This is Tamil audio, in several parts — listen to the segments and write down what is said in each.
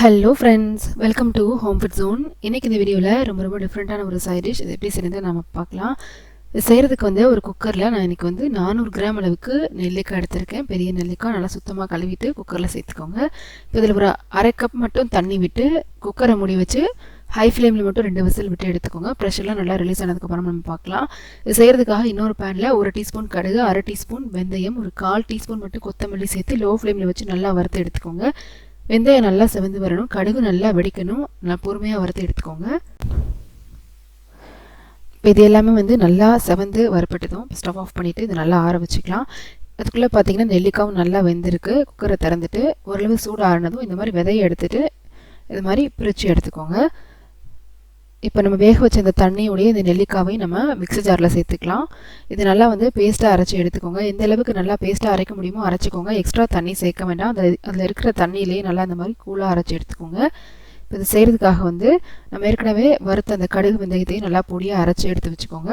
Hello friends welcome to home food zone இன்றைக்கி இந்த வீடியோவில் ரொம்ப ரொம்ப டிஃப்ரெண்ட்டான ஒரு சைட் டிஷ் இது எப்படி செய்யறது நம்ம பார்க்கலாம். இது செய்கிறதுக்கு வந்து ஒரு குக்கரில் நான் இன்றைக்கி வந்து நானூறு கிராம் அளவுக்கு நெல்லிக்காய் எடுத்திருக்கேன். பெரிய நெல்லிக்காய் நல்லா சுத்தமாக கழுவிட்டு குக்கரில் சேர்த்துக்கோங்க. இப்போ இதில் ஒரு அரை கப் மட்டும் தண்ணி விட்டு குக்கரை மூடி வச்சு ஹை ஃப்ளேமில் மட்டும் ரெண்டு விசில் விட்டு எடுத்துக்கோங்க. ப்ரெஷர்லாம் நல்லா ரிலீஸ் ஆனதுக்கப்புறம் நம்ம பார்க்கலாம். இது செய்கிறதுக்காக இன்னொரு பேனில் ஒரு டீஸ்பூன் கடுகு அரை டீஸ்பூன் வெந்தயம் ஒரு கால் டீஸ்பூன் மட்டும் கொத்தமல்லி சேர்த்து லோ ஃப்ளேமில் வச்சு நல்லா வறுத்து எடுத்துக்கோங்க. வெந்தயம் நல்லா செவந்து வரணும். கடுகு நல்லா வெடிக்கணும். நல்லா பொறுமையாக வறுத்து எடுத்துக்கோங்க. இப்போ இது எல்லாமே வந்து நல்லா செவந்து வறுப்பட்டதும் ஸ்டவ் ஆஃப் பண்ணிவிட்டு இது நல்லா ஆற வச்சுக்கலாம். அதுக்குள்ளே பார்த்தீங்கன்னா நெல்லிக்காவும் நல்லா வெந்திருக்கு. குக்கரை திறந்துட்டு ஓரளவு சூடு ஆறினதும் இந்த மாதிரி விதையை எடுத்துகிட்டு இது மாதிரி பிரித்து எடுத்துக்கோங்க. இப்போ நம்ம வேக வச்ச இந்த தண்ணியோடைய இந்த நெல்லிக்காவையும் நம்ம மிக்ஸி ஜாரில் சேர்த்துக்கலாம். இது நல்லா வந்து பேஸ்ட்டாக அரைச்சி எடுத்துக்கோங்க. எந்த அளவுக்கு நல்லா பேஸ்ட்டாக அரைக்க முடியுமோ அரைச்சிக்கோங்க. எக்ஸ்ட்ரா தண்ணி சேர்க்க வேண்டாம். அந்த அதில் இருக்கிற தண்ணியிலேயே நல்லா இந்த மாதிரி கூலாக அரைச்சி எடுத்துக்கோங்க. இப்போ இது செய்கிறதுக்காக வந்து நம்ம ஏற்கனவே வறுத்த அந்த கடுகு வெந்தயத்தையும் நல்லா பொடியாக அரைச்சி எடுத்து வச்சுக்கோங்க.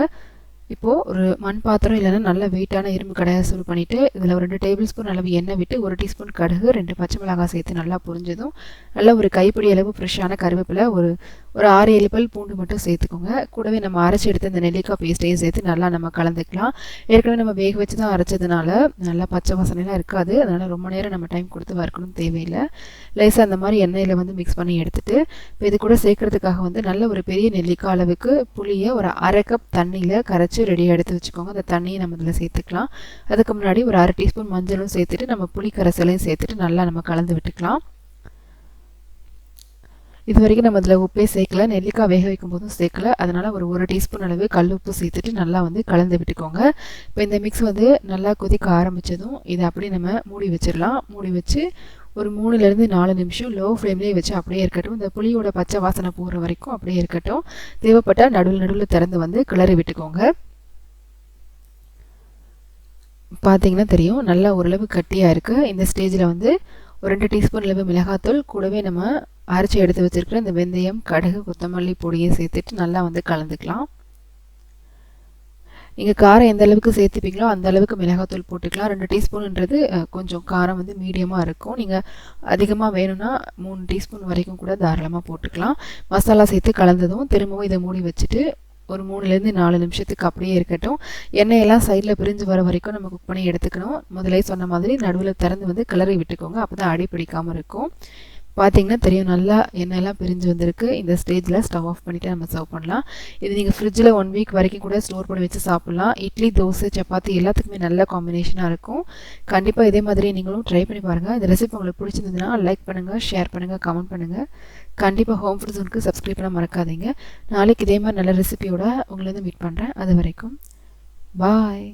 இப்போது ஒரு மண் பாத்திரம் இல்லைன்னா நல்ல வெயிட்டான இரும்பு கடையை சூடு பண்ணிவிட்டு இதில் ஒரு ரெண்டு டேபிள் ஸ்பூன் அளவு எண்ணெய் விட்டு ஒரு டீஸ்பூன் கடுகு ரெண்டு பச்சை மிளகாய் சேர்த்து நல்லா புரிஞ்சதும் நல்லா ஒரு கைப்பிடி அளவு ஃப்ரெஷ்ஷான கருவேப்பிலை ஒரு ஒரு ஆறு ஏழு பல் பூண்டு மட்டும் சேர்த்துக்கோங்க. கூடவே நம்ம அரைச்சி எடுத்து இந்த நெல்லிக்காய் பேஸ்ட்டையும் சேர்த்து நல்லா நம்ம கலந்துக்கலாம். ஏற்கனவே நம்ம வேக வச்சு தான் அரைச்சதுனால நல்லா பச்சை வாசனைலாம் இருக்காது. அதனால் ரொம்ப நேரம் நம்ம டைம் கொடுத்து வறுக்கணும் தேவையில்லை. லேசாக அந்த மாதிரி எண்ணெயில் வந்து மிக்ஸ் பண்ணி எடுத்துகிட்டு இப்போ இது கூட சேர்க்கறதுக்காக வந்து நல்ல ஒரு பெரிய நெல்லிக்காய் அளவுக்கு புளியை ஒரு அரை கப் தண்ணியில் கரைச்சி ரெடியாக எடுத்து வச்சுக்கோங்க. அந்த தண்ணியை நம்ம இதில் சேர்த்துக்கலாம். அதுக்கு முன்னாடி ஒரு அரை டீஸ்பூன் மஞ்சளும் சேர்த்துட்டு நம்ம புளி கரைசலையும் சேர்த்துட்டு நல்லா நம்ம கலந்து விட்டுக்கலாம். இது வரைக்கும் நம்ம இதில் உப்பே சேர்க்கல நெல்லிக்காய் வேக வைக்கும் போதும் சேர்க்கல. அதனால் ஒரு ஒரு டீஸ்பூன் அளவு கல் உப்பு சேர்த்துட்டு நல்லா வந்து கலந்து விட்டுக்கோங்க. இப்போ இந்த மிக்ஸ் வந்து நல்லா கொதிக்க ஆரம்பித்ததும் இதை அப்படியே நம்ம மூடி வச்சிடலாம். மூடி வச்சு ஒரு மூணுலேருந்து நாலு நிமிஷம் லோ ஃப்ளேம்லேயே வச்சு அப்படியே இருக்கட்டும். இந்த புளியோட பச்சை வாசனை போகிற வரைக்கும் அப்படியே இருக்கட்டும். தேவைப்பட்டால் நடுவில் நடுவில் திறந்து வந்து கிளறி விட்டுக்கோங்க. பார்த்தீங்கன்னா தெரியும் நல்லா ஓரளவு கட்டியாக இருக்குது இந்த ஸ்டேஜில் வந்து ஒரு ரெண்டு டீஸ்பூன் அளவு மிளகாத்தூள் கூடவே நம்ம அரைச்சி எடுத்து வச்சுருக்கிற இந்த வெந்தயம் கடுகு கொத்தமல்லி பொடியை சேர்த்துட்டு நல்லா வந்து கலந்துக்கலாம். நீங்கள் காரம் எந்த அளவுக்கு சேர்த்துப்பீங்களோ அந்த அளவுக்கு மிளகாத்தூள் போட்டுக்கலாம். ரெண்டு டீஸ்பூன்ன்றது கொஞ்சம் காரம் வந்து மீடியமாக இருக்கும். நீங்கள் அதிகமாக வேணும்னா மூணு டீஸ்பூன் வரைக்கும் கூட தாராளமாக போட்டுக்கலாம். மசாலா சேர்த்து கலந்ததும் திரும்பவும் இதை மூடி வச்சுட்டு ஒரு மூணுலேருந்து நாலு நிமிஷத்துக்கு அப்படியே இருக்கட்டும். எண்ணெயெல்லாம் சைடில் பிரிஞ்சு வர வரைக்கும் நம்ம குக் பண்ணி எடுத்துக்கணும். முதலே சொன்ன மாதிரி நடுவில் திறந்து வந்து கிளறி விட்டுக்கோங்க. அப்போ தான் அடி பிடிக்காமல் இருக்கும். பார்த்தீங்கன்னா தெரியும். நல்லா எண்ணெயெல்லாம் பிரிஞ்சு வந்திருக்கு. இந்த ஸ்டேஜில் ஸ்டவ் ஆஃப் பண்ணிவிட்டு நம்ம சர்வ் பண்ணலாம். இது நீங்கள் ஃப்ரிட்ஜில் ஒன் வீக் வரைக்கும் கூட ஸ்டோர் பண்ணி வச்சு சாப்பிட்லாம். இட்லி தோசை சப்பாத்தி எல்லாத்துக்குமே நல்ல காம்பினேஷனாக இருக்கும். கண்டிப்பாக இதே மாதிரி நீங்களும் ட்ரை பண்ணி பாருங்கள் இந்த ரெசிபி உங்களுக்கு பிடிச்சிருந்ததுன்னா லைக் பண்ணுங்கள் ஷேர் பண்ணுங்கள் கமெண்ட் பண்ணுங்கள் கண்டிப்பாக ஹோம் ஃபுட் ஜோனுக்கு சப்ஸ்கிரைப் பண்ண மறக்காதீங்க. நாளைக்கு இதே மாதிரி நல்ல ரெசிபியோட உங்களை வந்து மீட் பண்ணுறேன் அது வரைக்கும் பாய்